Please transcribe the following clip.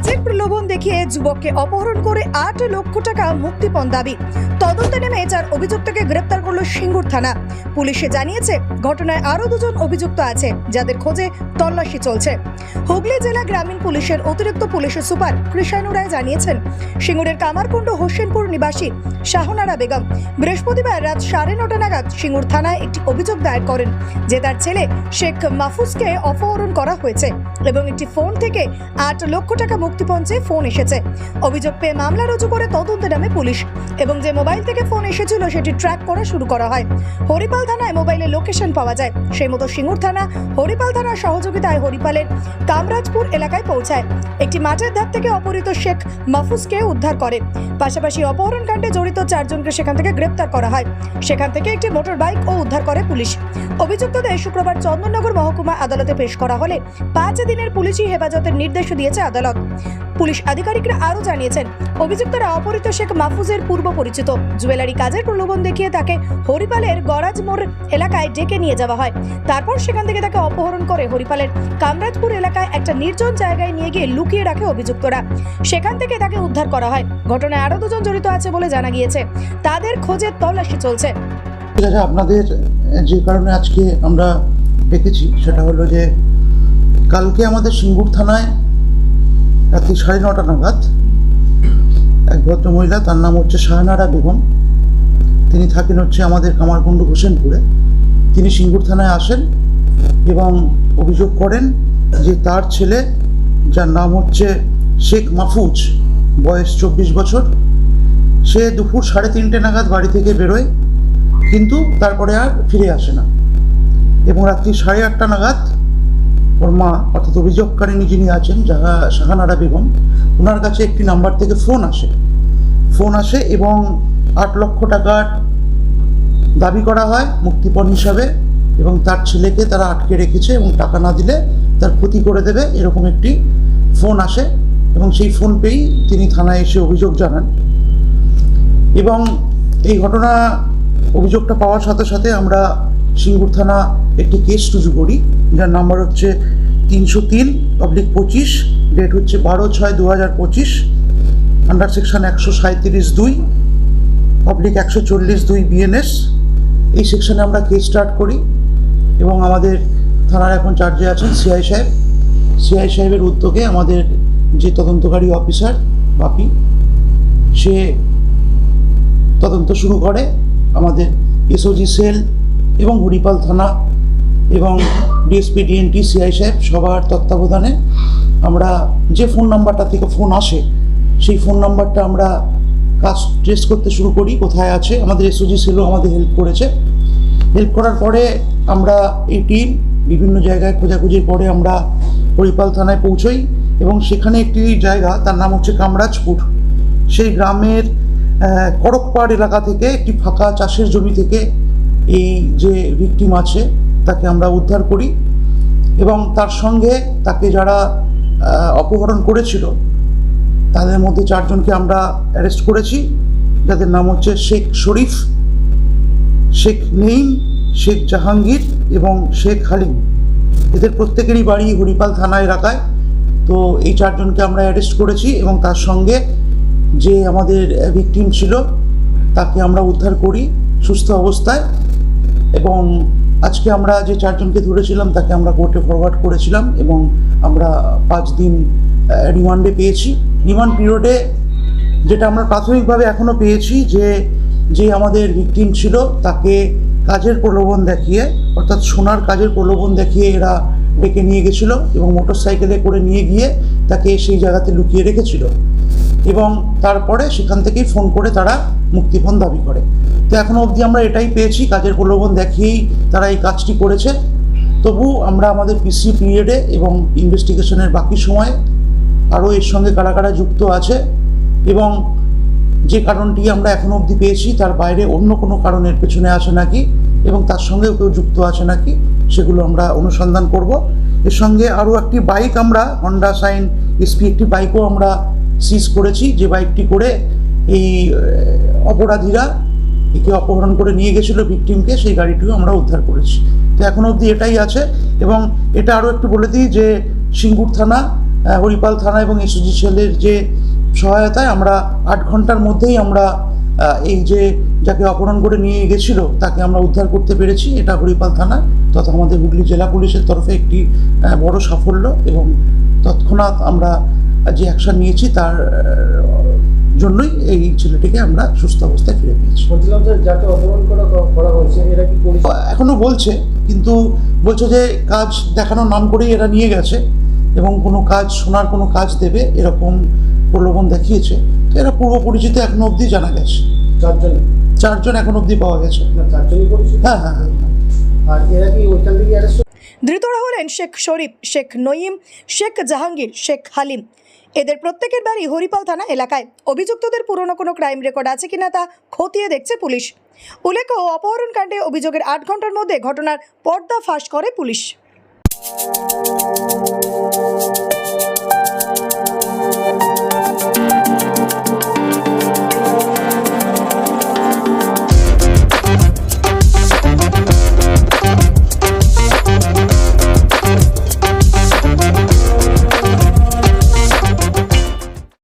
কাজের প্রলোভন দেখিয়ে যুবককে অপহরণ করে আট লক্ষ টাকা মুক্তিপণ দাবি। তদন্তে নেমে চার অভিযুক্তকে গ্রেপ্তার করল সিঙ্গুর থানা। পুলিশে জানিয়েছে, ঘটনায় আরও দুজন অভিযুক্ত আছে, যাদের খোঁজে তল্লাশি চলছে। হুগলি জেলা গ্রামীণ পুলিশের অতিরিক্ত পুলিশ সুপার কৃষাণু রায় জানিয়েছেন, সিঙ্গুরের কামারকুণ্ড হোসেনপুর নিবাসী শাহনারা বেগম বৃহস্পতিবার রাত সাড়ে নটা নাগাদ সিঙ্গুর থানায় একটি অভিযোগ দায়ের করেন যে তার ছেলে শেখ মাহফুজকে অপহরণ করা হয়েছে এবং একটি ফোন থেকে আট লক্ষ টাকা মুক্তিপণ চেয়ে ফোন এসেছে। অভিযোগ পেয়ে মামলা রুজু করে তদন্তে নামে পুলিশ এবং যে মোবাইল থেকে ফোন এসেছিল সেটি ট্র্যাক করা শুরু করা হয়। হরিপাল থানায় মোবাইলের লোকেশন পাওয়া যায়। সেই মতো সিঙ্গুর থানা, হরিপাল থানার সহযোগিতায় হরিপালের কামরাজপুর এলাকায় পৌঁছায়। একটি মাঠের ধার থেকে অপহৃত শেখ মাহফুজকে উদ্ধার করে। পাশাপাশি অপহরণ কাণ্ডে জড়িত চারজনকে সেখান থেকে গ্রেপ্তার করা হয়। সেখান থেকে একটি মোটর বাইক ও উদ্ধার করে পুলিশ। অভিযুক্তদের শুক্রবার চন্দননগর মহকুমা আদালতে পেশ করা হলে পাঁচ দিনের পুলিশি হেফাজতের নির্দেশ দিয়েছে আদালত। পুলিশ আধিকারিকরা আরও জানিয়েছেন, অভিযুক্তরা অপহৃত শেখ মাহফুজের পূর্ব পরিচিত। জুয়েলারি কাজের প্রলোভন দেখিয়ে তাকে হরিপালের গরাজ মোড় এলাকায় ডেকে নিয়ে যাওয়া হয়। তারপর সেখান থেকে তাকে অপহরণ করে হরিপালের কামরাজপুর এলাকায় একটা নির্জন জায়গায় নিয়ে গিয়ে লুকিয়ে রাখে অভিযুক্তরা। সেখান থেকে তাকে উদ্ধার করা হয়। ঘটনায় আরও দুজন জড়িত আছে বলে জানা গিয়েছে। তাদের খোঁজে তল্লাশি চলছে। আপনাদের যে কারণে আজকে আমরা ডেকেছি, সেটা হলো যে, কালকে আমাদের সিঙ্গুর থানায় রাত্রি সাড়ে নটা নাগাদ এক ভদ্র মহিলা, তার নাম হচ্ছে শাহনারা বেগম। তিনি থাকেন হচ্ছে আমাদের কামারকুণ্ড হোসেনপুরে। তিনি সিঙ্গুর থানায় আসেন এবং অভিযোগ করেন যে তার ছেলে, যার নাম হচ্ছে শেখ মাহফুজ, বয়স চব্বিশ বছর, সে দুপুর সাড়ে তিনটে নাগাদ বাড়ি থেকে বেরোয়, কিন্তু তারপরে আর ফিরে আসে না। এবং রাত্রি সাড়ে আটটা নাগাদ ওর মা অর্থাৎ অভিযোগকারিণী যিনি আছেন যাহা শাহানারা বেগম ওনার কাছে একটি নাম্বার থেকে ফোন আসে। ফোন আসে এবং আট লক্ষ টাকার দাবি করা হয় মুক্তিপণ হিসাবে এবং তার ছেলেকে তারা আটকে রেখেছে এবং টাকা না দিলে তার ক্ষতি করে দেবে, এরকম একটি ফোন আসে এবং সেই ফোন পেয়েই তিনি থানায় এসে অভিযোগ জানান। এবং এই ঘটনা অভিযোগটা পাওয়ার সাথে সাথে আমরা সিঙ্গুর থানা একটি কেস রুজু করি। যার নাম্বার হচ্ছে তিনশো তিন পাবলিক পঁচিশ ডেট হচ্ছে বারো ছয় দু হাজার পঁচিশ আন্ডার সেকশন একশো সাঁত্রিশ দুই পাবলিক একশো চল্লিশ দুই বিএনএস এই সেকশনে আমরা কেস স্টার্ট করি এবং আমাদের থানার এখন চার্জে আছেন সিআই সাহেব। সিআই সাহেবের উদ্যোগে আমাদের যে তদন্তকারী অফিসার বাপি, সে তদন্ত শুরু করে। আমাদের এসওজি সেল এবং হরিপাল থানা এবং ডিএসপি ডিএনটি সিআই সাহেব সবার তত্ত্বাবধানে আমরা যে ফোন নাম্বারটা থেকে ফোন আসে, সেই ফোন নাম্বারটা আমরা কাজ ট্রেস করতে শুরু করি, কোথায় আছে, আমাদের এসওজি সেলও আমাদের হেল্প করেছে। হেল্প করার পরে আমরা এই টিম বিভিন্ন জায়গায় খোঁজাখুঁজির পরে আমরা হরিপাল থানায় পৌঁছই এবং সেখানে একটি জায়গা, তার নাম হচ্ছে কামরাজপুর। সেই গ্রামের করকপাড় এলাকা থেকে একটি ফাঁকা চাষের জমি থেকে এই যে ভিকটিম আছে, তাকে আমরা উদ্ধার করি এবং তার সঙ্গে তাকে যারা অপহরণ করেছিল, তাদের মধ্যে চারজনকে আমরা অ্যারেস্ট করেছি। যাদের নাম হচ্ছে শেখ শরীফ, শেখ নেইম, শেখ জাহাঙ্গীর এবং শেখ হালিম। এদের প্রত্যেকেরই বাড়ি হরিপাল থানা এলাকায়। তো এই চারজনকে আমরা অ্যারেস্ট করেছি এবং তার সঙ্গে যে আমাদের ভিকটিম ছিল, তাকে আমরা উদ্ধার করি সুস্থ অবস্থায়। এবং আজকে আমরা যে চারজনকে ধরেছিলাম, তাকে আমরা কোর্টে ফরওয়ার্ড করেছিলাম এবং আমরা পাঁচ দিন রিমান্ডে পেয়েছি। রিমান্ড পিরিয়ডে যেটা আমরা প্রাথমিকভাবে এখনও পেয়েছি যে যে আমাদের ভিকটিম ছিল, তাকে কাজের প্রলোভন দেখিয়ে, অর্থাৎ সোনার কাজের প্রলোভন দেখিয়ে এরা ডেকে নিয়ে গেছিল এবং মোটর সাইকেলে করে নিয়ে গিয়ে তাকে সেই জায়গাতে লুকিয়ে রেখেছিল। এবং তারপরে সেখান থেকেই ফোন করে তারা মুক্তিপণ দাবি করে। তো এখনও অবধি আমরা এটাই পেয়েছি, কাজের প্রলোভন দেখিয়েই তারা এই কাজটি করেছে। তবু আমরা আমাদের পিসি পিরিয়ডে এবং ইনভেস্টিগেশনের বাকি সময়ে আরও এর সঙ্গে কারা কারা যুক্ত আছে এবং যে কারণটি আমরা এখনও অবধি পেয়েছি, তার বাইরে অন্য কোনো কারণের পেছনে আছে নাকি এবং তার সঙ্গেও কেউ যুক্ত আছে নাকি সেগুলো আমরা অনুসন্ধান করব। এর সঙ্গে আরও একটি বাইক আমরা হন্ডা সাইন এসপি একটি বাইকও আমরা সিজ করেছি, যে বাইকটি করে এই অপরাধীরা একে অপহরণ করে নিয়ে গেছিল ভিকটিমকে সেই গাড়িটিও আমরা উদ্ধার করেছি। তো এখনও অবধি এটাই আছে এবং এটা আরও একটু বলে দিই যে সিঙ্গুর থানা হরিপাল থানা এবং এসওজি সেলের যে সহায়তায় আমরা আট ঘণ্টার মধ্যেই আমরা এই যে যাকে অপহরণ করে নিয়ে গেছিল, তাকে আমরা উদ্ধার করতে পেরেছি। এটা হরিপাল থানা তথা আমাদের হুগলি জেলা পুলিশের তরফে একটি বড় সাফল্য এবং তৎক্ষণাৎ আমরা যে অ্যাকশন নিয়েছি তার জন্যই এই ছেলেটিকে আমরা সুস্থ অবস্থায় ফিরে পেয়েছি। এখনও বলছে কিন্তু বলছে যে কাজ দেখানোর নাম করেই এরা নিয়ে গেছে এবং কোনো কাজ শোনার কোনো কাজ দেবে এরকম প্রলোভন দেখিয়েছে। তো এরা পূর্ব পরিচিত এখনও অবধি জানা গেছে। চারজন? চারজন এখন অবধি পাওয়া গেছে। হ্যাঁ হ্যাঁ হ্যাঁ। আর এরা কি ওইখান থেকে ধৃতরা হলেন শেখ শরীফ, শেখ নঈম, শেখ জাহাঙ্গীর, শেখ হালিম। এদের প্রত্যেকের বাড়ি হরিপাল থানা এলাকায়। অভিযুক্তদের পুরনো কোনো ক্রাইম রেকর্ড আছে কিনা তা খতিয়ে দেখছে পুলিশ। উল্লেখ্য অপহরণ কাণ্ডে অভিযোগের আট ঘণ্টার মধ্যে ঘটনার পর্দা ফাঁস করে পুলিশ।